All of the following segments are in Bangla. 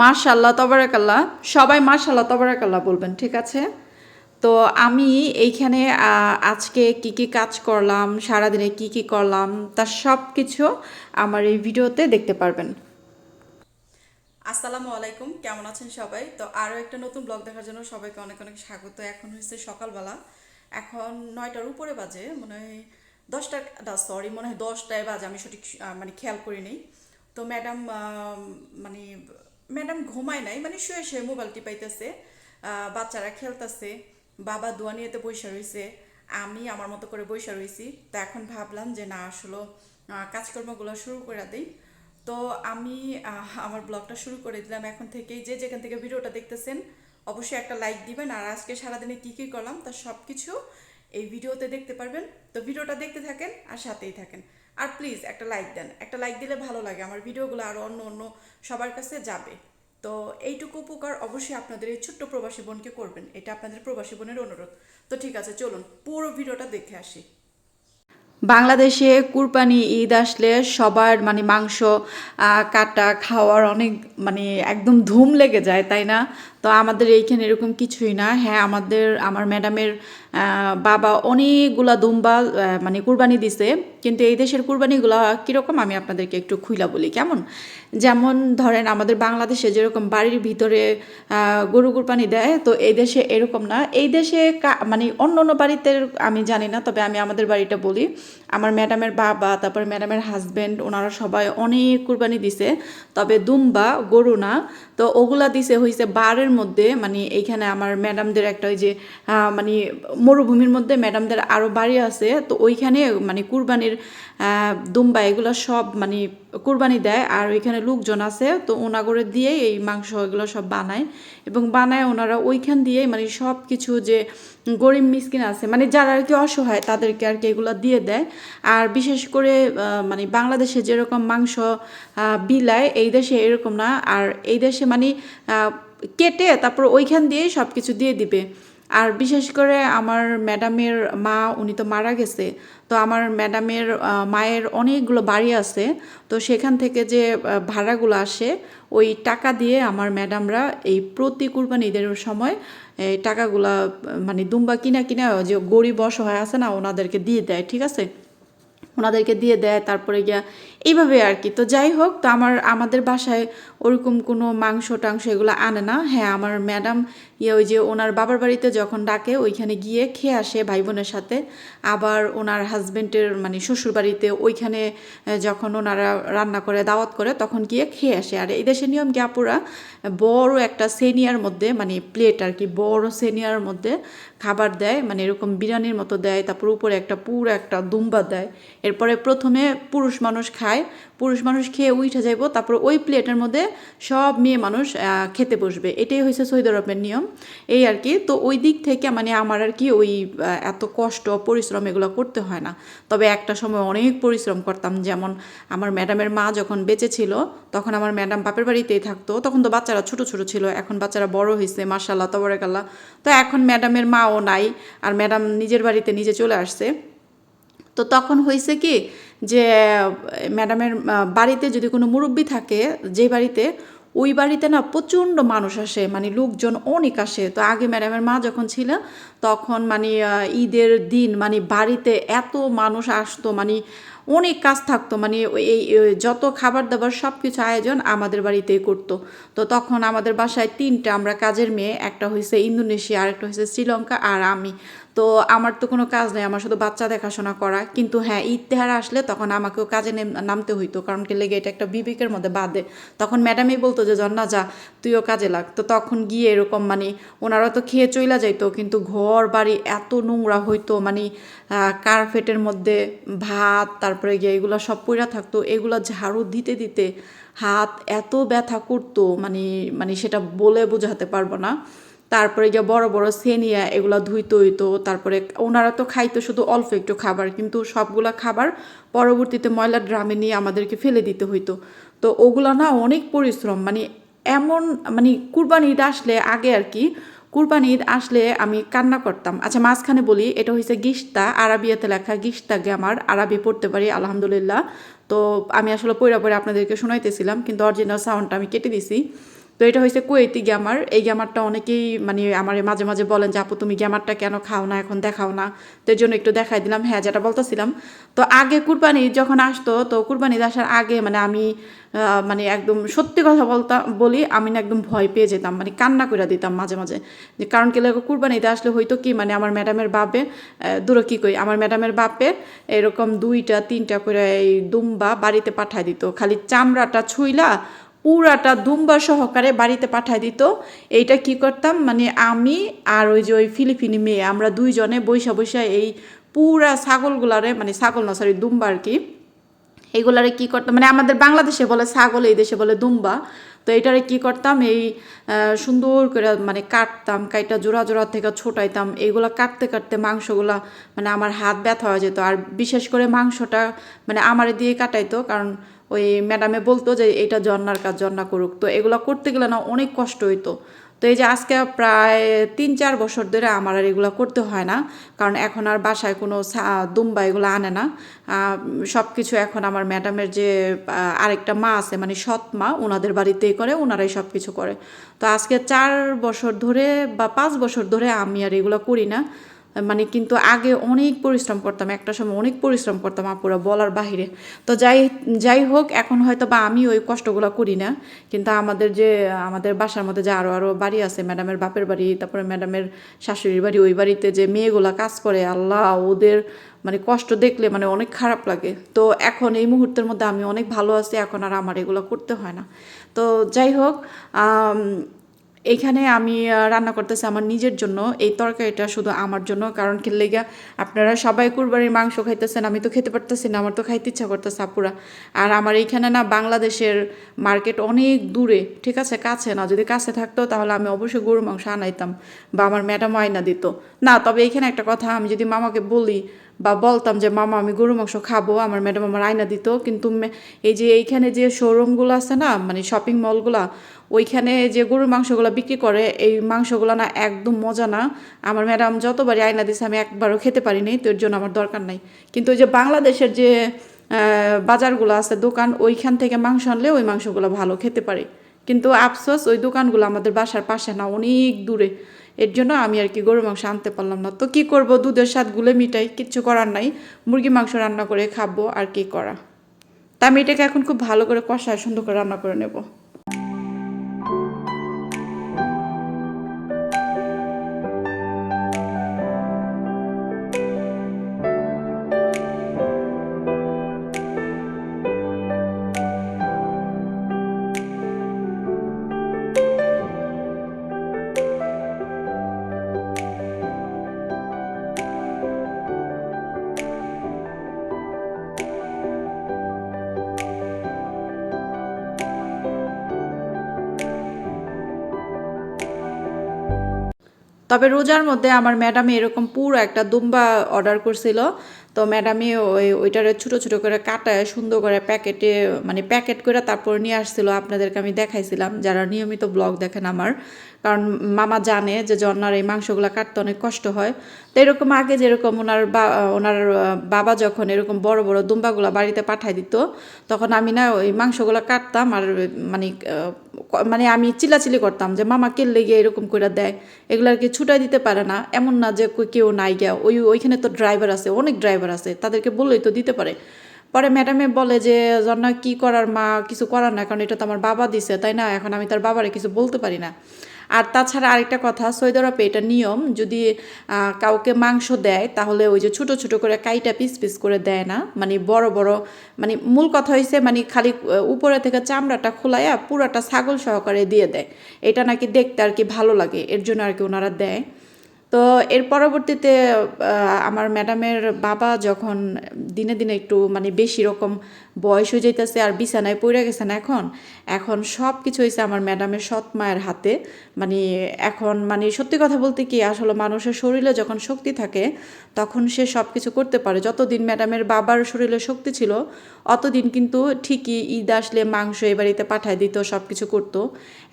মাশাল্লাহ তবরাকাল্লাহ। সবাই মাশাল্লাহ তবরাকাল্লাহ বলবেন, ঠিক আছে? তো আমি এইখানে আজকে কি কি কাজ করলাম, সারাদিনে কি কি করলাম তার সব কিছু আমার এই ভিডিওতে দেখতে পারবেন। আসসালামু আলাইকুম, কেমন আছেন সবাই? তো আরও একটা নতুন ব্লগ দেখার জন্য সবাইকে অনেক অনেক স্বাগত। এখন হচ্ছে সকালবেলা। এখন নয়টার উপরে বাজে, মনে হয় দশটা সরি মনে হয় দশটায় বাজে, আমি সঠিক মানে খেয়াল করি নেই। তো ম্যাডাম মানে ম্যাডাম ঘুমায় নাই মানে শুয়ে শুয়ে মোবাইল টিপাইতেছে বাচ্চারা খেলতেছে, বাবা দোয়া নিয়েতে বৈশা রয়েছে আমি আমার মতো করে বৈশা রয়েছি তো এখন ভাবলাম যে না, আসলে কাজকর্মগুলো শুরু করে দিই। তো আমি আমার ব্লগটা শুরু করে দিলাম এখন থেকেই, যে যেখান থেকে ভিডিওটা দেখতেছেন, অবশ্যই একটা লাইক দিবেন, আর আজকে সারাদিনে কী কী করলাম তার সব কিছু এই ভিডিওতে দেখতে পারবেন। তো ভিডিওটা দেখতে থাকেন, আর সাথেই থাকেন। আর প্লিজ একটা লাইক দেন। একটা লাইক দিলে ভালো লাগে, আমার ভিডিওগুলো আরও অন্য অন্য সবার কাছে যাবে। তো এইটুকু উপকার অবশ্যই আপনাদের এই ছোট্ট প্রবাসী বোনকে করবেন, এটা আপনাদের প্রবাসী বোনের অনুরোধ। তো ঠিক আছে, চলুন, পুরো ভিডিওটা দেখে আসি। বাংলাদেশে কুরবানি, ঈদ আসলে সবার মানে মাংস কাটা, খাওয়ার অনেক মানে একদম ধুম লেগে যায়, তাই না? তো আমাদের এইখানে এরকম কিছুই না। হ্যাঁ আমাদের, আমার ম্যাডামের বাবা অনেকগুলা দুম্বা মানে কুরবানি দিছে। কিন্তু এই দেশের কুরবানিগুলো কীরকম আমি আপনাদেরকে একটু খুইলা বলি, কেমন? যেমন ধরেন আমাদের বাংলাদেশে যেরকম বাড়ির ভিতরে গরু কুরবানি দেয়, তো এই দেশে এরকম না। এই দেশে মানে অন্য অন্য বাড়িতে আমি জানি না, তবে আমি আমাদের বাড়িটা বলি। আমার ম্যাডামের বাবা, তারপর ম্যাডামের হাজব্যান্ড ওনারা সবাই অনেক কুরবানি দিছে। তবে দুম্বা গরু না। তো ওগুলা দিছে হইছে বারের মধ্যে মানে এইখানে আমার ম্যাডামদের একটা ওই যে মানে মরুভূমির মধ্যে ম্যাডামদের আরও বাড়ি আছে, তো ওইখানে মানে কুরবানির দুম্বা এগুলো সব মানে কুরবানি দেয়, আর ওইখানে লোকজন আছে, তো ওনাগরে দিয়ে এই মাংস এগুলো সব বানায়, এবং বানায় ওনারা ওইখান দিয়েই মানে সব কিছু যে গরিব মিসকিন আছে মানে যারা আর কি অসহায় তাদেরকে আর কি এগুলো দিয়ে দেয়। আর বিশেষ করে মানে বাংলাদেশে যেরকম মাংস বিলায় এই দেশে এরকম না। আর এই দেশে মানে কেটে তারপর ওইখান দিয়েই সব কিছু দিয়ে দিবে। আর বিশেষ করে আমার ম্যাডামের মা, উনি তো মারা গেছে, তো আমার ম্যাডামের মায়ের অনেকগুলো বাড়ি আছে, তো সেখান থেকে যে ভাড়াগুলো আসে, ওই টাকা দিয়ে আমার ম্যাডামরা এই প্রতি কুরবানি ঈদের সময় এই টাকাগুলা মানে দুম্বা কিনা কিনা যে গরিব অসহায় আছে না, ওনাদেরকে দিয়ে দেয়, ঠিক আছে? ওনাদেরকে দিয়ে দেয়, তারপরে গিয়া এইভাবে আর কি তো যাই হোক, তো আমার, আমাদের বাসায় ওরকম কোনো মাংস টাংস এগুলো আনে না। হ্যাঁ আমার ম্যাডাম ইয়ে ওই যে ওনার বাবার বাড়িতে যখন ডাকে, ওইখানে গিয়ে খেয়ে আসে ভাই বোনের সাথে। আবার ওনার হাজব্যান্ডের মানে শ্বশুর বাড়িতে ওইখানে যখন ওনারা রান্না করে, দাওয়াত করে, তখন গিয়ে খেয়ে আসে। আর এই দেশের নিয়ম কি আপুরা? বড় একটা সেনিয়ার মধ্যে মানে প্লেট আর কি বড় সেনিয়ার মধ্যে খাবার দেয় মানে এরকম বিরিয়ানির মতো দেয়, তারপর উপরে একটা পুরো একটা দুম্বা দেয়। এরপরে প্রথমে পুরুষ মানুষ খায় পুরুষ মানুষ খেয়ে উঠে যাইব, তারপর ওই প্লেটের মধ্যে সব মেয়ে মানুষ খেতে বসবে। এটাই হয়েছে সৌদি আরবের নিয়ম। এই আর কি। তো ওই দিক থেকে মানে আমার আর কি ওই এত কষ্ট, পরিশ্রম এগুলো করতে হয় না। তবে একটা সময় অনেক পরিশ্রম করতাম। যেমন আমার ম্যাডামের মা যখন বেঁচে ছিল, তখন আমার ম্যাডাম বাপের বাড়িতেই থাকতো। তখন তো বাচ্চারা ছোট ছোট ছিল। এখন বাচ্চারা বড় হয়েছে মার্শাল্লাহ তবরেকাল্লাহ। তো এখন ম্যাডামের মাও নাই, আর ম্যাডাম নিজের বাড়িতে নিজে চলে আসছে। তো তখন হয়েছে কি যে, ম্যাডামের বাড়িতে যদি কোনো মুরব্বী থাকে, যে বাড়িতে, ওই বাড়িতে না প্রচণ্ড মানুষ আসে মানে লোকজন অনেক আসে। তো আগে ম্যাডামের মা যখন ছিল, তখন মানে ঈদের দিন মানে বাড়িতে এত মানুষ আসতো মানে অনেক কাজ থাকতো মানে এই যত খাবার দাবার সব কিছু আয়োজন আমাদের বাড়িতেই করতো। তো তখন আমাদের বাসায় তিনটা আমরা কাজের মেয়ে, একটা হয়েছে ইন্দোনেশিয়া, আরেকটা হয়েছে শ্রীলঙ্কা আর আমি। তো আমার তো কোনো কাজ নেই, আমার শুধু বাচ্চা দেখাশোনা করা। কিন্তু হ্যাঁ ঈদ আসলে তখন আমাকেও কাজে নেম- নামতে হইতো, কারণ কি লেগে এটা একটা বিবেকের মধ্যে বাদে তখন ম্যাডামই বলতো যে, জন্না, যা, তুইও কাজে লাগ। তো তখন গিয়ে এরকম মানে ওনারা তো খেয়ে চইলা যাইতো, কিন্তু ঘর বাড়ি এত নোংরা হইতো মানে কার্পেটের মধ্যে ভাত, তারপরে গিয়ে এগুলো সব পইরা থাকতো। এগুলো ঝাড়ু দিতে দিতে হাত এত ব্যথা করতো মানে মানে সেটা বলে বোঝাতে পারব না। তারপরে যে বড় বড় সেনিয়া, এগুলো ধুইতে হইতো, তারপরে ওনারা তো খাইতো শুধু অল্প একটু খাবার, কিন্তু সবগুলা খাবার পরবর্তীতে ময়লা ড্রামে নিয়ে আমাদেরকে ফেলে দিতে হইতো। তো ওগুলো না অনেক পরিশ্রম মানে এমন মানে কুরবানি ঈদ আসলে আগে আর কি, কুরবানি ঈদ আসলে আমি কান্না করতাম। আচ্ছা মাঝখানে বলি, এটা হয়েছে গিস্তা আরবিয়াতে লেখা গিস্তা গ্যামার, আরবি পড়তে পারি, আলহামদুলিল্লাহ। তো আমি আসলে পড়া পড়ে আপনাদেরকে শোনাইতেছিলাম, কিন্তু অরিজিনাল সাউন্ডটা আমি কেটে দিছি। তো এটা হয়েছে কুয়েতি গ্যামার। এই গ্যামারটা অনেকেই মানে আমার মাঝে মাঝে বলেন যে, আপু, তুমি গ্যামারটা কেন খাও না? এখন দেখাও না। তো এই জন্য একটু দেখাই দিলাম। হ্যাঁ যেটা বলতেছিলাম। তো আগে কুরবানি যখন আসতো, তো কুরবানি আসার আগে মানে আমি মানে একদম সত্যি কথা বলতাম বলি, আমি না একদম ভয় পেয়ে যেতাম মানে কান্না করে দিতাম মাঝে মাঝে। যে কারণ কি লাগে, কুরবানিতে আসলে হয়তো কি মানে আমার ম্যাডামের বাপে দূরে কী কই, আমার ম্যাডামের বাপে এরকম দুইটা, তিনটা করে এই দুম্বা বাড়িতে পাঠায় দিত। খালি চামড়াটা ছুইলা পুরাটা দুম্বা সহকারে বাড়িতে পাঠায় দিত। এইটা কি করতাম? মানে আমি আর ওই যে ওই ফিলিপিনি মেয়ে, আমরা দুইজনে বৈশা বৈশা এই পুরা ছাগলগুলারে মানে ছাগল না সরি দুম্বা আর কি, এইগুলারে কি করতাম? মানে আমাদের বাংলাদেশে বলে ছাগল, এই দেশে বলে দুম্বা। তো এটারে কি করতাম? এই সুন্দর করে মানে কাটতাম, কাইটা জোড়া জোড়া থেকে ছোটাইতাম। এইগুলা কাটতে কাটতে মাংসগুলা মানে আমার হাত ব্যথা হয়ে যেত। আর বিশেষ করে মাংসটা মানে আমারে দিয়ে কাটাইতো, কারণ ওই ম্যাডামে বলতো যে এটা জন্নার কাজ জন্না করুক। তো এগুলো করতে গেলে না অনেক কষ্ট হইতো। তো এই যে আজকে প্রায় তিন, চার বছর ধরে আমার আর এগুলো করতে হয় না। কারণ এখন আর বাসায় কোনো দুম্বা এগুলো আনে না। সব কিছু এখন আমার ম্যাডামের যে আরেকটা মা আছে মানে সৎ মা ওনাদের বাড়িতেই করে ওনারাই সব কিছু করে। তো আজকে চার বছর ধরে বা পাঁচ বছর ধরে আমি আর এগুলো করি না। মানে কিন্তু আগে অনেক পরিশ্রম করতাম, একটা সময় অনেক পরিশ্রম করতাম আপুরা বলার বাহিরে। তো যাই যাই হোক, এখন হয়তো বা আমি ওই কষ্টগুলো করি না, কিন্তু আমাদের যে, আমাদের বাসার মধ্যে যে আরও আরও বাড়ি আছে, ম্যাডামের বাপের বাড়ি, তারপরে ম্যাডামের শাশুড়ির বাড়ি, ওই বাড়িতে যে মেয়েগুলা কাজ করে, আল্লাহ, ওদের মানে কষ্ট দেখলে মানে অনেক খারাপ লাগে। তো এখন এই মুহূর্তের মধ্যে আমি অনেক ভালো আছি, এখন আর আমার এগুলো করতে হয় না। তো যাই হোক আম, এইখানে আমি রান্না করতেছি আমার নিজের জন্য। এই তরকারিটা শুধু আমার জন্য কারণ কি লেগা আপনারা সবাই কুরবানির মাংস খাইতেছেন আমি তো খেতে পারতেছি না আমার তো খাইতে ইচ্ছা করতেছে আপুরা। আর আমার এইখানে না বাংলাদেশের মার্কেট অনেক দূরে ঠিক আছে কাছে না। যদি কাছে থাকতো তাহলে আমি অবশ্যই গরু মাংস আনাইতাম বা আমার ম্যাডাম আয়না দিত। না তবে এইখানে একটা কথা আমি যদি মামাকে বলি বা বলতাম যে, মামা, আমি গরু মাংস খাব। আমার ম্যাডাম আমার আয়না দিত। কিন্তু এই যে, এইখানে যে শোরুমগুলো আছে না মানে শপিং মলগুলা ওইখানে যে গরুর মাংসগুলো বিক্রি করে, এই মাংসগুলো না একদম মজা না। আমার ম্যাডাম যতবারই আয়না দিছে, আমি একবারও খেতে পারিনি, তো এর জন্য আমার দরকার নাই। কিন্তু ওই যে বাংলাদেশের যে বাজারগুলো আছে, দোকান, ওইখান থেকে মাংস আনলে ওই মাংসগুলো ভালো খেতে পারি। কিন্তু আফসোস, ওই দোকানগুলো আমাদের বাসার পাশে না, অনেক দূরে। এর জন্য আমি আর কি গরু মাংস আনতে পারলাম না। তো কি করব? দুধের স্বাদ গুলে মিটাই, কিচ্ছু করার নাই। মুরগি মাংস রান্না করে খাব আর কি করা। তা আমি এটাকে এখন খুব ভালো করে কষায় সুন্দর করে রান্না করে নেব। তবে রোজার মধ্যে আমার ম্যাডাম এরকম পুরো একটা দুম্বা অর্ডার করছিল। তো ম্যাডামই ওই ওইটারে ছোটো ছোটো করে কাটায়, সুন্দর করে প্যাকেটে মানে প্যাকেট করে তারপর নিয়ে আসছিল। আপনাদেরকে আমি দেখাইছিলাম, যারা নিয়মিত ব্লগ দেখেন আমার। কারণ মামা জানে যে জন্নার এই মাংসগুলো কাটতে অনেক কষ্ট হয়। তো এরকম আগে যেরকম ওনার বা, ওনার বাবা যখন এরকম বড় বড় দুম্বাগুলো বাড়িতে পাঠাই দিত, তখন আমি না ওই মাংসগুলো কাটতাম আর মানে মানে আমি চিল্লাচিল্লি করতাম যে মামা কে লেগে এরকম করে দেয়। এগুলো আর কি ছুটাই দিতে পারে না। এমন না যে কেউ নাই গিয়া, ওই, ওইখানে তো ড্রাইভার আছে, অনেক ড্রাইভার আছে, তাদেরকে বললেই তো দিতে পারে। পরে ম্যাডামে বলে যে, জন্না, কি করার মা? কিছু করার না, কারণ এটা তো আমার বাবা দিছে, তাই না? এখন আমি তার বাবারে কিছু বলতে পারি না। আর তাছাড়া আরেকটা কথা সৌদি আরবে, এটা নিয়ম, যদি কাউকে মাংস দেয়, তাহলে ওই যে ছোট ছোট করে কাইটা পিস পিস করে দেয় না। মানে বড় বড় মানে মূল কথা হয়েছে মানে খালি উপরে থেকে চামড়াটা খোলাইয়া পুরাটা ছাগল সহকারে দিয়ে দেয়। এটা নাকি দেখতে আর কি ভালো লাগে, এর জন্য আর কি ওনারা দেয়। তো এর পরবর্তীতে আমার ম্যাডামের বাবা যখন দিনে দিনে একটু মানে বেশি রকম বয়স হয়ে যাইতেছে আর বিছানায় পড়ে গেছে না এখন। এখন সব কিছু হয়েছে আমার ম্যাডামের সৎ মায়ের হাতে। মানে এখন মানে সত্যি কথা বলতে কি, আসলে মানুষের শরীরে যখন শক্তি থাকে, তখন সে সব কিছু করতে পারে। যতদিন ম্যাডামের বাবার শরীরে শক্তি ছিল, অতদিন কিন্তু ঠিকই ঈদ আসলে মাংস এই বাড়িতে পাঠায় দিত সব কিছু করতো।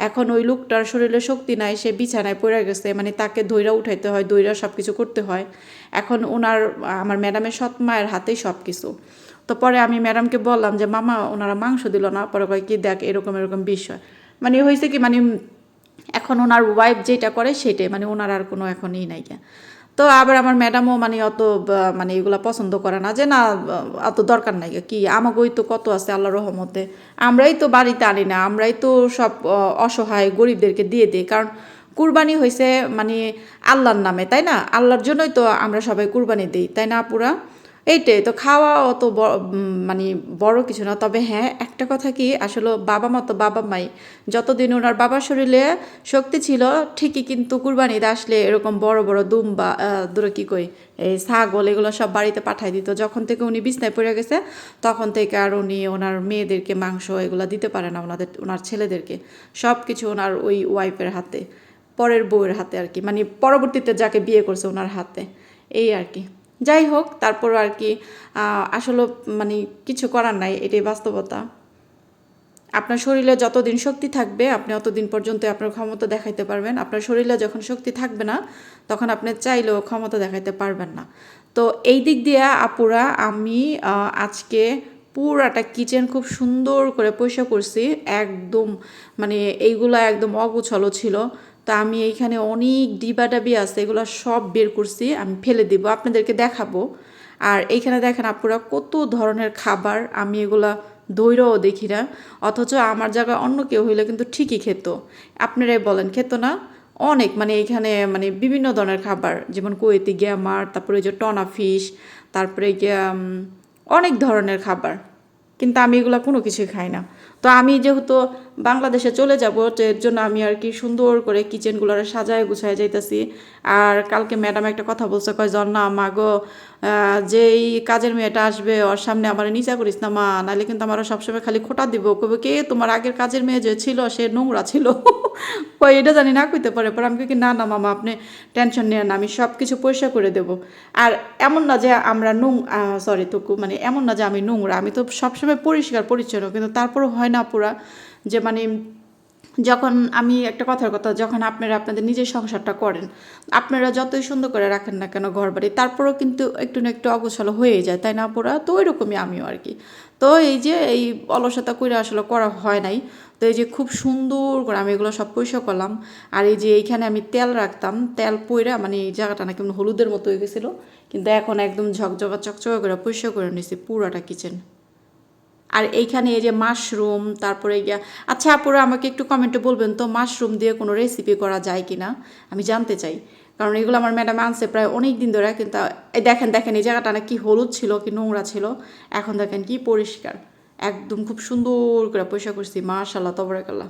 এখন ওই লোকটার শরীরে শক্তি নাই, সে বিছানায় পড়ে গেছে। মানে তাকে ধৈরা উঠাইতে হয় দৈরা সব কিছু করতে হয়। এখন ওনার, আমার ম্যাডামের সৎ মায়ের হাতেই সব কিছু তো পরে আমি ম্যাডামকে বললাম যে, মামা, ওনারা মাংস দিল না। পরে কয়, কি দেখ, এরকম এরকম বিষয়। মানে হয়েছে কি মানে এখন ওনার ওয়াইফ যেটা করে সেটাই মানে ওনার আর কোনো এখন ই নাই তো আবার আমার ম্যাডামও মানে অত মানে এগুলা পছন্দ করে না যে, না, অত দরকার নাই কি আমাগোই তো কত আছে আল্লাহ রহমতে। আমরাই তো বাড়িতে আনি না, আমরাই তো সব অসহায় গরিবদেরকে দিয়ে দিই। কারণ কুরবানি হয়েছে মানে আল্লাহর নামে, তাই না? আল্লাহর জন্যই তো আমরা সবাই কুরবানি দিই, তাই না পুরা এইটাই তো খাওয়া অত মানে বড় কিছু না। তবে হ্যাঁ একটা কথা কি, আসলে বাবা মা তো বাবা মাই। যতদিন ওনার বাবার শরীরে শক্তি ছিল, ঠিকই কিন্তু কুরবানিতে আসলে এরকম বড় বড় দুম্বা দূরে কি কই, এই ছাগল এগুলো সব বাড়িতে পাঠাই দিত। যখন থেকে উনি বিছনায় পড়ে গেছে, তখন থেকে আর উনি ওনার মেয়েদেরকে মাংস এগুলো দিতে পারে না, ওনাদের, ওনার ছেলেদেরকে। সব কিছু ওনার ওই ওয়াইফের হাতে, পরের বউয়ের হাতে আর কি। মানে পরবর্তীতে যাকে বিয়ে করছে ওনার হাতে। এই আর কি। যাই হোক তারপর আর কি আসলে মানে কিছু করার নাই, এটাই বাস্তবতা। আপনার শরীরে যতদিন শক্তি থাকবে, আপনি অতদিন পর্যন্ত আপনার ক্ষমতা দেখাইতে পারবেন। আপনার শরীরে যখন শক্তি থাকবে না, তখন আপনি চাইলেও ক্ষমতা দেখাইতে পারবেন না। তো এই দিক দিয়ে আপুরা, আমি আজকে পুরাটা কিচেন খুব সুন্দর করে পয়সা করছি। একদম মানে এইগুলো একদম অগুছালো ছিল। তো আমি এইখানে অনেক ডিবাডাবি আছে, এগুলো সব বের করছি, আমি ফেলে দিব, আপনাদেরকে দেখাবো। আর এইখানে দেখেন আপুরা কত ধরনের খাবার, আমি এগুলা দৈরও দেখি না, অথচ আমার জায়গায় অন্য কেউ হইলে কিন্তু ঠিকই খেত। আপনারাই বলেন, খেত না? অনেক মানে এখানে মানে বিভিন্ন ধরনের খাবার, যেমন কুয়েতি গ্যামার, তারপরে ওই যে টনা ফিশ, তারপরে গিয়া অনেক ধরনের খাবার। কিন্তু আমি এগুলো কোনো কিছুই খাই না। তো আমি যেহেতু বাংলাদেশে চলে যাব তো এর জন্য আমি আর কি সুন্দর করে কিচেনগুলোর সাজায় গুছায় যাইতেছি। আর কালকে ম্যাডাম একটা কথা বলছে কয় জন্না মা গো আহ, যেই কাজের মেয়েটা আসবে ওর সামনে আমার নিচা করিস না মা নাহলে কিন্তু আমার সবসময় খালি খোটা দিব। কবে কে? তোমার আগের কাজের মেয়ে যে ছিল সে নোংরা ছিল। কই এটা জানি না কইতে পারে। পর আমি কি না না মামা আপনি টেনশন নিয়ে না আমি সব কিছু পরিষ্কার করে দেব। আর এমন না যে আমরা নোং সরি তুকু মানে এমন না যে আমি নোংরা আমি তো সবসময় পরিষ্কার পরিচ্ছন্ন কিন্তু তারপরও হয় না পুরা যে মানে যখন আমি একটা কথার কথা, যখন আপনারা আপনাদের নিজের সংসারটা করেন, আপনারা যতই সুন্দর করে রাখেন না কেন ঘর বাড়ি তারপরেও কিন্তু একটু না একটু অগোছালো হয়ে যায়, তাই না পুরা তো ওইরকমই আমিও আর কি। তো এই যে এই অলসতা করে আসলে করা হয় নাই, তো এই যে খুব সুন্দর করে আমি এগুলো সব পরিষ্কার করলাম, আর এই যে এইখানে আমি তেল রাখতাম, তেল পইরা মানে এই জায়গাটা না কেমন হলুদের মতো হয়ে গেছিল, কিন্তু এখন একদম ঝকঝকা চকচকা করে পরিষ্কার করে নিছি, পুরাটা কিচেন আর এইখানে এই যে মাশরুম তারপরে আচ্ছা আপুরা, আমাকে একটু কমেন্টে বলবেন তো মাশরুম দিয়ে কোনো রেসিপি করা যায় কি না আমি জানতে চাই। কারণ এগুলো আমার ম্যাডাম আনছে প্রায় অনেক দিন ধরে, কিন্তু এই দেখেন দেখেন এই জায়গাটা না কি হলুদ ছিল কি নোংরা ছিল। এখন দেখেন কি পরিষ্কার। একদম খুব সুন্দর করে পয়সা করছি মাশাল্লাহ তবরাকাল্লাহ।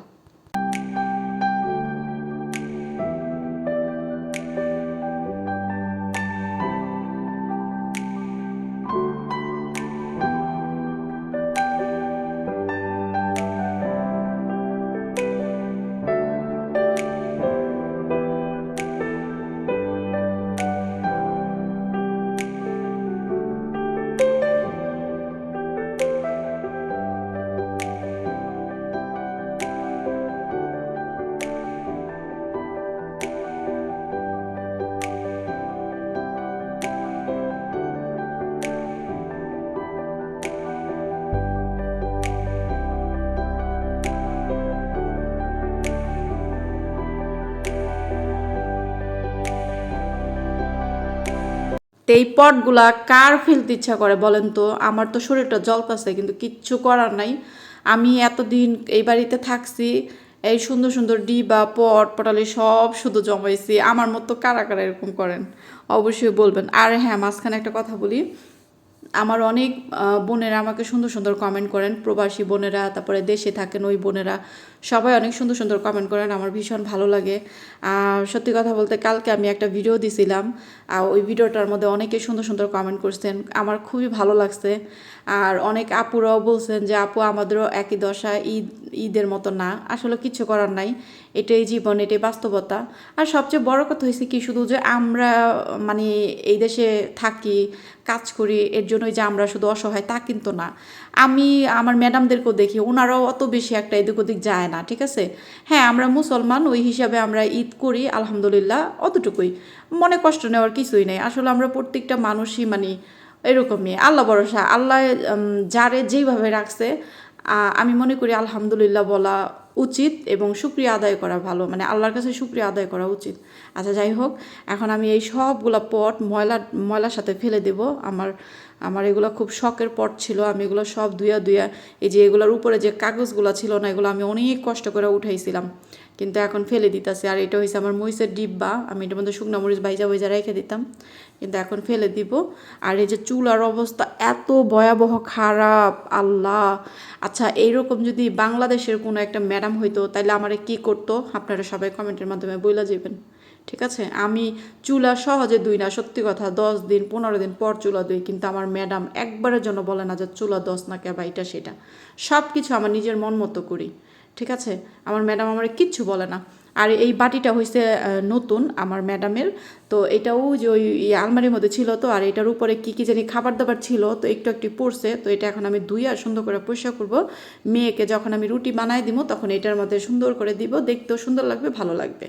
তো এই পটগুলা কার ফেলতে ইচ্ছা করে বলেন তো? আমার তো শরীরটা জ্বলতাছে, কিন্তু কিচ্ছু করার নাই। আমি এতদিন এই বাড়িতে থাকছি, এই সুন্দর সুন্দর ডিবা, পট, পটালি সব শুধু জমাইছি। আমার মতো কারা কারা এরকম করেন? অবশ্যই বলবেন। আর হ্যাঁ মাঝখানে একটা কথা বলি। আমার অনেক বোনেরা আমাকে সুন্দর সুন্দর কমেন্ট করেন। প্রবাসী বোনেরা, তারপরে দেশে থাকেন ওই বোনেরা। সবাই অনেক সুন্দর সুন্দর কমেন্ট করেন, আমার ভীষণ ভালো লাগে। সত্যি কথা বলতে কালকে আমি একটা ভিডিও দিছিলাম আর ওই ভিডিওটার মধ্যে অনেকে সুন্দর সুন্দর কমেন্ট করছেন, আমার খুবই ভালো লাগছে। আর অনেক আপুরাও বলছেন যে, আপু, আমাদেরও একই দশা ঈদ, ঈদের মতো না, আসলে কিছু করার নাই। এটাই জীবন, এটাই বাস্তবতা। আর সবচেয়ে বড় কথা হয়েছে কি, শুধু যে আমরা মানে এই দেশে থাকি, কাজ করি, এর জন্যই যে আমরা শুধু অসহায়, তা কিন্তু না। আমি আমার ম্যাডামদেরকেও দেখি, ওনারাও অত বেশি একটা এদিক ওদিক যায় না, ঠিক আছে? হ্যাঁ আমরা মুসলমান, ওই হিসাবে আমরা ঈদ করি, আলহামদুলিল্লাহ, অতটুকুই। মনে কষ্ট নেওয়ার কিছুই নেই। আসলে আমরা প্রত্যেকটা মানুষই মানে এরকমই। আল্লাহ ভরসা, আল্লাহ যারে যেইভাবে রাখছে আমি মনে করি আলহামদুলিল্লাহ বলা উচিত এবং সুক্রিয়া আদায় করা ভালো। মানে আল্লাহর কাছে সুক্রিয়া আদায় করা উচিত। আচ্ছা যাই হোক, এখন আমি এই সবগুলো পট ময়লা, ময়লার সাথে ফেলে দেব। আমার আমার এগুলো খুব শখের পট ছিল। আমি এগুলো সব ধুয়া ধুয়া এই যে এগুলোর উপরে যে কাগজগুলো ছিল না, এগুলো আমি অনেক কষ্ট করে উঠাইছিলাম। কিন্তু এখন ফেলে দিতেছে। আর এটা হয়েছে আমার মরিচের ডিব্বা। আমি এটার মধ্যে শুকনো মরিচ ভাইজা ভাইজা রেখে দিতাম। কিন্তু এখন ফেলে দিব। আর এই যে চুলার অবস্থা এত ভয়াবহ খারাপ, আল্লাহ! আচ্ছা এইরকম যদি বাংলাদেশের কোনো একটা ম্যাডাম হইতো তাহলে আমারে কি করতো? আপনারা সবাই কমেন্টের মাধ্যমে বইলা যাবেন ঠিক আছে? আমি চুলা সহজে দুই না, সত্যি কথা। দশ দিন, পনেরো দিন পর চুলা দুই কিন্তু আমার ম্যাডাম একবারের জন্য বলে না যে চুলা দশ না কে বা এটা সেটা। সব কিছু আমার নিজের মন মতো করি। ঠিক আছে? আমার ম্যাডাম আমার কিচ্ছু বলে না। আর এই বাটিটা হয়েছে নতুন আমার ম্যাডামের তো এটাও যে ওই আলমারির মধ্যে ছিল তো, আর এটার উপরে কী কী জানি খাবার দাবার ছিল তো একটু একটু পড়ছে। তো এটা এখন আমি ধুই আর সুন্দর করে পরিষ্কার করব। মেয়েকে যখন আমি রুটি বানাই দিব তখন এটার মধ্যে সুন্দর করে দিব। দেখতেও সুন্দর লাগবে, ভালো লাগবে।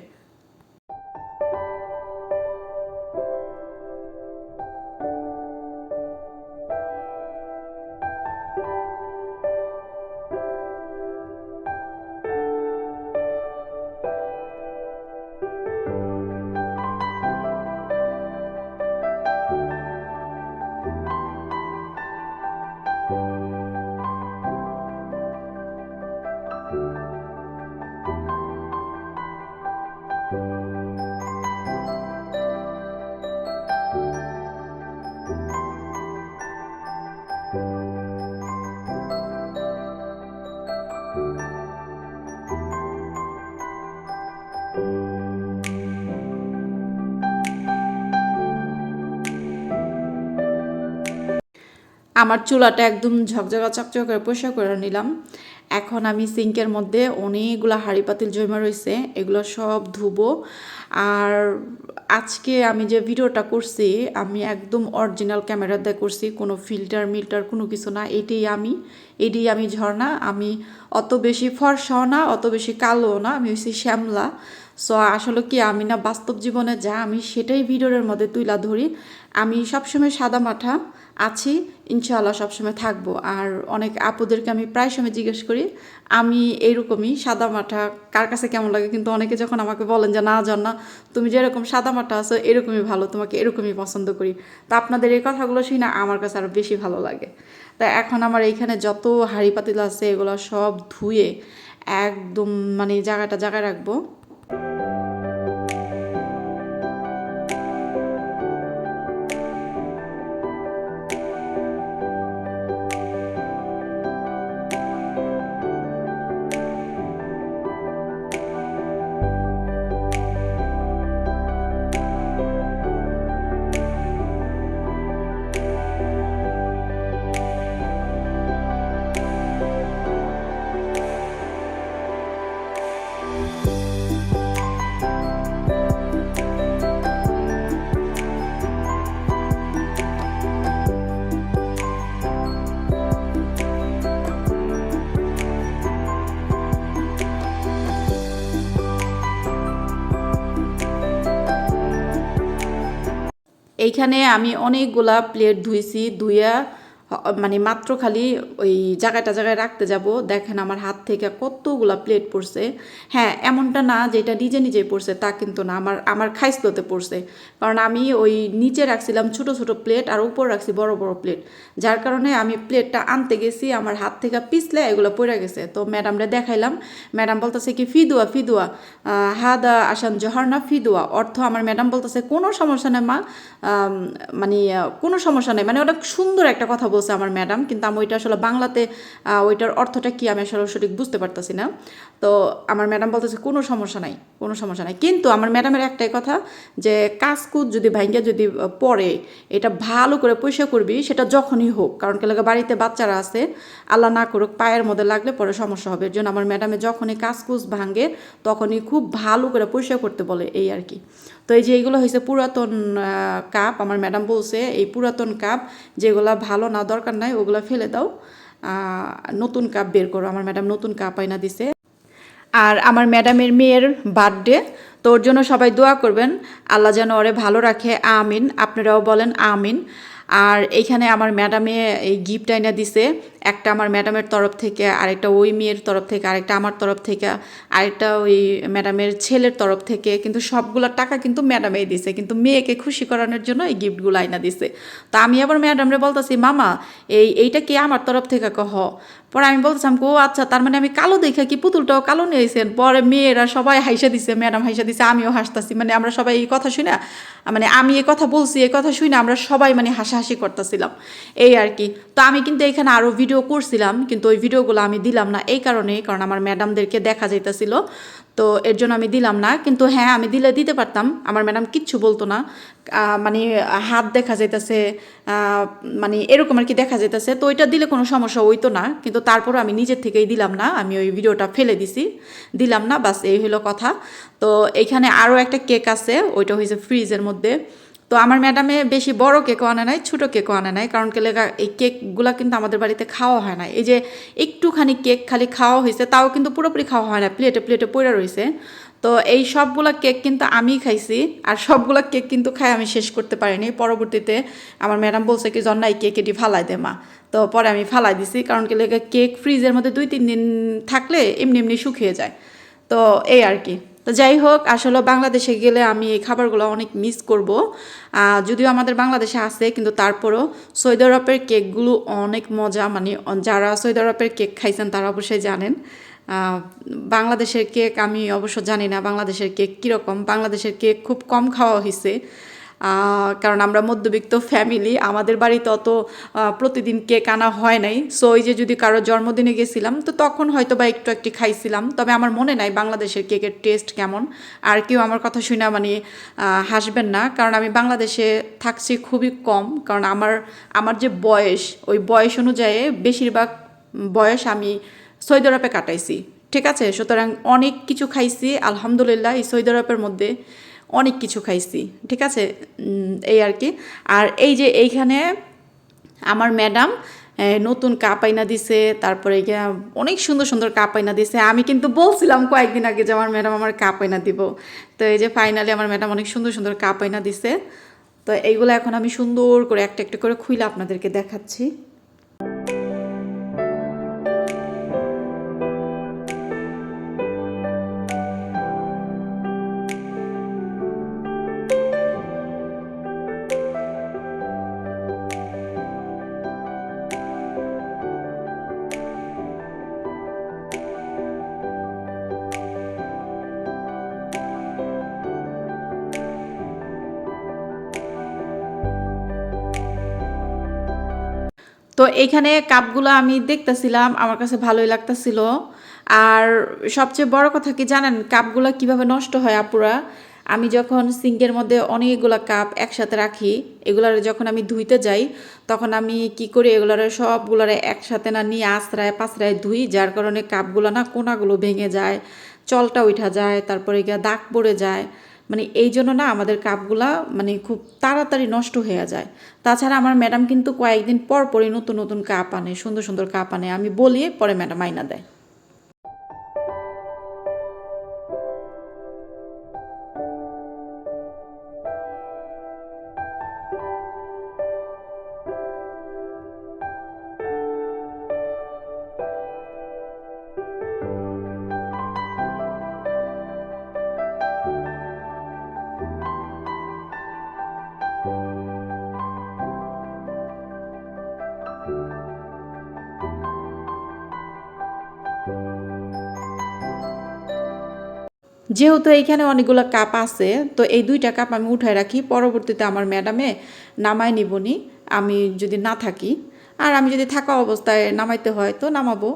আমার চুলাটা একদম ঝকঝকা, চকচক করে করে নিলাম। এখন আমি সিঙ্কের মধ্যে অনেকগুলো হাঁড়ি পাতিল জমা রয়েছে, এগুলো সব ধুবো। আর আজকে আমি যে ভিডিওটা করছি, আমি একদম অরিজিনাল ক্যামেরা দিয়ে করছি, কোনো ফিল্টার মিল্টার, কোনো কিছু না। এটাই আমি এটাই আমি ঝর্ণা। আমি অত বেশি ফর্সাও না, অত বেশি কালো না, আমি হচ্ছি শ্যামলা। সো আসলে কি, আমি না বাস্তব জীবনে যা, আমি সেটাই ভিডিওর মধ্যে তুইলা ধরি। আমি সবসময় সাদা মাঠা আছি, ইনশাআল্লাহ সবসময় থাকব। আর অনেক আপুদেরকে আমি প্রায় সময় জিজ্ঞেস করি, আমি এইরকমই সাদা মাঠা কার কাছে কেমন লাগে? কিন্তু অনেকে যখন আমাকে বলেন যে, না না, তুমি যেরকম সাদা মাঠা আছো, এরকমই ভালো, তোমাকে এরকমই পছন্দ করি। তা আপনাদের এই কথাগুলো শুনে আমার কাছে আরও বেশি ভালো লাগে। তা এখন আমার এইখানে যত হাঁড়ি পাতিল আছে, এগুলো সব ধুয়ে একদম মানে জায়গাটা জায়গায় রাখব। এইখানে আমি অনেকগুলা প্লেট ধুইছি ধুইয়া মানে মাত্র খালি ওই জায়গাটা জায়গায় রাখতে যাব। দেখেন আমার হাত থেকে কতগুলা প্লেট পড়ছে। হ্যাঁ এমনটা না যে এটা নিজে নিজে পড়ছে, তা কিন্তু না। আমার আমার খাইসলোতে পড়ছে। কারণ আমি ওই নিচে রাখছিলাম ছোট ছোট প্লেট আর উপর রাখছি বড় বড় প্লেট যার কারণে আমি প্লেটটা আনতে গেছি, আমার হাত থেকে পিছলে এগুলো পড়ে গেছে। তো ম্যাডামরে দেখাইলাম। ম্যাডাম বলতেছে কি, ফিদুয়া ফিদুয়া হাদা আসান জহরনা ফিদুয়া? অর্থ আমার ম্যাডাম বলতেছে, কোনো সমস্যা নেই মা মানে কোনো সমস্যা নেই। মানে ওটা সুন্দর একটা কথা বলছে আমার ম্যাডাম, কিন্তু আমি ওইটা আসলে বাংলাতে ওইটার অর্থটা কি আমি আসলে সঠিক বুঝতে পারতেছি না। তো আমার ম্যাডাম বলতেছে, কোনো সমস্যা নাই। কোনো সমস্যা নাই। কিন্তু আমার ম্যাডামের একটাই কথা যে কাজকুদ যদি ভাইঙ্গা যদি পড়ে, এটা ভালো করে পয়সা করবি, সেটা যখনই হোক। কারণ কে লাগে, বাড়িতে বাচ্চারা আছে, আল্লাহ না করুক, পায়ের মধ্যে লাগলে পরে সমস্যা হবে। এর জন্য আমার ম্যাডামে যখনই কাজকুজ ভাঙে, তখনই খুব ভালো করে পরিষ্কার করতে বলে এই আর কি। তো এই যে এইগুলো হয়েছে পুরাতন কাপ, আমার ম্যাডাম বলছে, এই পুরাতন কাপ যেগুলা ভালো না, দরকার নাই, ওগুলা ফেলে দাও। নতুন কাপ বের করো। আমার ম্যাডাম নতুন কাপ আইনা দিছে। আর আমার ম্যাডামের মেয়ের বার্থডে, তো ওর জন্য সবাই দোয়া করবেন। আল্লাহ যেন ওরে ভালো রাখে, আমিন। আপনারাও বলেন আমিন। আর এইখানে আমার ম্যাডামে এই গিফট আইনা দিছে, একটা আমার ম্যাডামের তরফ থেকে, আরেকটা ওই মেয়ের তরফ থেকে, আরেকটা আমার তরফ থেকে, আরেকটা ওই ম্যাডামের ছেলের তরফ থেকে। কিন্তু সবগুলো টাকা কিন্তু ম্যাডামেই দিছে, কিন্তু মেয়েকে খুশি করানোর জন্য এই গিফটগুলো আইনা দিছে। তো আমি আবার ম্যাডামরে বলতেছি, মামা, এই, এইটা কি আমার তরফ থেকে কহ? পরে আমি বলতেছিলাম ও আচ্ছা তার মানে আমি কালো দেখে কি পুতুলটাও কালো নিয়েছেন পরে মেয়েরা সবাই হাইসা দিছে, ম্যাডাম হাইসা দিছে, আমিও হাসতাছি মানে আমরা সবাই এই কথা শুনে মানে আমি এ কথা বলছি এ কথা শুনে আমরা সবাই মানে হাসাহাসি করতেছিলাম। এই আর কি। তো আমি কিন্তু এখানে আরও ভিডিও করছিলাম, কিন্তু ওই ভিডিওগুলো আমি দিলাম না, এই কারণে কারণ আমার ম্যাডামদেরকে দেখা যাইতেছিল। তো এর জন্য আমি দিলাম না। কিন্তু হ্যাঁ আমি দিলে দিতে পারতাম। আমার ম্যাডাম কিচ্ছু বলতো না। মানে হাত দেখা যাইতেছে মানে এরকম আর কি দেখা যাইতেছে। তো ওইটা দিলে কোনো সমস্যা হইতো না। কিন্তু তারপরও আমি নিজের থেকেই দিলাম না। আমি ওই ভিডিওটা ফেলে দিছি। দিলাম না, বাস এই হলো কথা। তো এখানে আরও একটা কেক আছে। ওইটা হয়েছে ফ্রিজের মধ্যে। তো আমার ম্যাডামে বেশি বড় কেকও আনে নাই, ছোটো কেকও আনে নাই, কারণ কি লেগা এই কেকগুলো কিন্তু আমাদের বাড়িতে খাওয়া হয় না। এই যে একটুখানি কেক খালি খাওয়া হয়েছে তাও কিন্তু পুরোপুরি খাওয়া হয় না, প্লেটে প্লেটে পড়ে রয়েছে তো এই সবগুলা কেক কিন্তু আমি খাইছি, আর সবগুলা কেক কিন্তু খাই আমি শেষ করতে পারিনি। পরবর্তীতে আমার ম্যাডাম বলছে কি জন্না এই কেক এটি ফালাই দে, মা। তো পরে আমি ফালাই দিছি, কারণ কি কেক ফ্রিজের মধ্যে দুই, তিন দিন থাকলে এমনি এমনি শুকিয়ে যায়। তো এই আর কি। তো যাই হোক, আসলে বাংলাদেশে গেলে আমি এই খাবারগুলো অনেক মিস করব। যদিও আমাদের বাংলাদেশে আছে, কিন্তু তারপরও সৌদি আরবের কেকগুলো অনেক মজা মানে যারা সৌদি আরবের কেক খাইছেন তারা অবশ্যই জানেন। বাংলাদেশের কেক আমি অবশ্য জানি না বাংলাদেশের কেক কীরকম। বাংলাদেশের কেক খুব কম খাওয়া হয়েছে কারণ আমরা মধ্যবিত্ত ফ্যামিলি আমাদের বাড়িতে অত প্রতিদিন কেক আনা হয় নাই। সো ওই যে যদি কারও জন্মদিনে গেছিলাম, তো তখন হয়তো বা একটু একটি খাইছিলাম। তবে আমার মনে নাই বাংলাদেশের কেকের টেস্ট কেমন। আর কেউ আমার কথা শুনে মানে হাসবেন না। কারণ আমি বাংলাদেশে থাকছি খুবই কম। কারণ আমার আমার যে বয়স, ওই বয়স অনুযায়ী বেশিরভাগ বয়স আমি সৌদি আরবে কাটাইছি। ঠিক আছে? সুতরাং অনেক কিছু খাইছি, আলহামদুলিল্লাহ, এই সৌদি আরবের মধ্যে। অনেক কিছু খাইছি, ঠিক আছে? এই আর কি। আর এই যে এইখানে আমার ম্যাডাম নতুন কাপ আইনা দিছে, তারপরে গিয়া অনেক সুন্দর সুন্দর কাপ আইনা দিছে। আমি কিন্তু বলছিলাম কয়েকদিন আগে যে আমার ম্যাডাম আমার কাপ আইনা দিব। তো এই যে ফাইনালি আমার ম্যাডাম অনেক সুন্দর সুন্দর কাপ আইনা দিছে। তো এইগুলো এখন আমি সুন্দর করে একটা একটা করে খুইলে আপনাদেরকে দেখাচ্ছি। তো এইখানে কাপগুলো আমি দেখতেছিলাম, আমার কাছে ভালোই লাগতেছিল। আর সবচেয়ে বড় কথা কি জানেন, কাপগুলো কীভাবে নষ্ট হয় আপুরা? আমি যখন সিঙ্কের মধ্যে অনেকগুলো কাপ একসাথে রাখি, এগুলার যখন আমি ধুইতে যাই, তখন আমি কি করি, এগুলার সবগুলারে একসাথে না নিয়ে আশ্রায় পাশরায় ধুই, যার কারণে কাপগুলো না কোনাগুলো ভেঙে যায়, চলটা উঠা যায়, তারপরে গিয়ে দাগ পড়ে যায়। মানে এই জন্য না আমাদের কাপগুলা মানে খুব তাড়াতাড়ি নষ্ট হয়ে যায়। তাছাড়া আমার ম্যাডাম কিন্তু কয়েকদিন পর পরই নতুন নতুন কাপ আনে, সুন্দর সুন্দর কাপ আনে। আমি বলি, পরে ম্যাডাম আইনা দেয়। যেহেতু এইখানে অনেকগুলো কাপ আছে, তো এই দুইটা কাপ আমি উঠায় রাখি। পরবর্তীতে আমার ম্যাডামে নামায় নিবনি আমি যদি না থাকি আর আমি যদি থাকা অবস্থায় নামাইতে হয় তো নামাবো।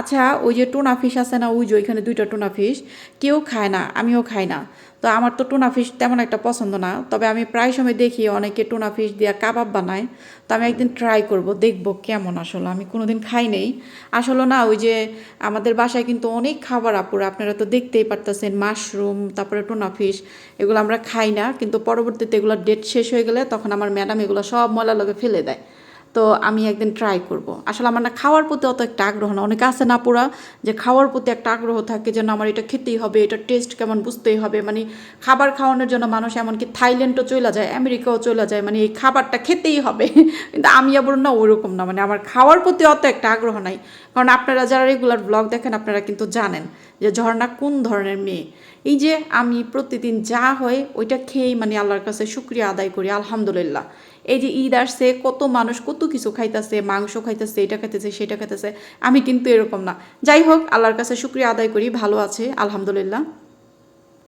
আচ্ছা ওই যে টোনা ফিশ আছে না, ওই যে ওইখানে দুইটা টোনা ফিশ, কেউ খায় না, আমিও খাই না। তো আমার তো টোনা ফিশ তেমন একটা পছন্দ না, তবে আমি প্রায় সময় দেখি অনেকে টোনা ফিশ দিয়ে কাবাব বানায়। তো আমি একদিন ট্রাই করব, দেখব কেমন আসলে, আমি কোনোদিন খাই নেই। আসলে না, ওই যে আমাদের বাসায় কিন্তু অনেক খাবার আপুরা, আপনারা তো দেখতেই পারতেছেন, মাশরুম, তারপরে টোনা ফিশ, এগুলো আমরা খাই না, কিন্তু পরবর্তীতে এগুলো ডেট শেষ হয়ে গেলে তখন আমার ম্যাডাম এগুলো সব ময়লা লোকে ফেলে দেয়। তো আমি একদিন ট্রাই করব। আসলে আমার না খাওয়ার প্রতি অত একটা আগ্রহ না। অনেকে আছে না পুরা, যে খাওয়ার প্রতি একটা আগ্রহ থাকে যেন আমার এটা খেতেই হবে, এটা টেস্ট কেমন বুঝতেই হবে। মানে খাবার খাওয়ানোর জন্য মানুষ এমনকি থাইল্যান্ডও চলে যায়, আমেরিকাও চলে যায় মানে এই খাবারটা খেতেই হবে। কিন্তু আমি আবার না ওরকম না মানে আমার খাওয়ার প্রতি অত একটা আগ্রহ নাই। কারণ আপনারা যারা রেগুলার ব্লগ দেখেন, আপনারা কিন্তু জানেন যে ঝর্ণা কোন ধরনের মেয়ে। এই যে আমি প্রতিদিন যা হয়, ওইটা খেয়েই মানে আল্লাহর কাছে শুক্রিয়া আদায় করি, আলহামদুলিল্লাহ। এই যে ঈদ আসছে, কত মানুষ কত কিছু খাইতেছে, মাংস খাইতেছে, এটা খাইতেছে, সেটা খাইতেছে। আমি কিন্তু এরকম না। যাই হোক, আল্লাহর কাছে শুক্রিয়া আদায় করি, ভালো আছে, আলহামদুলিল্লাহ।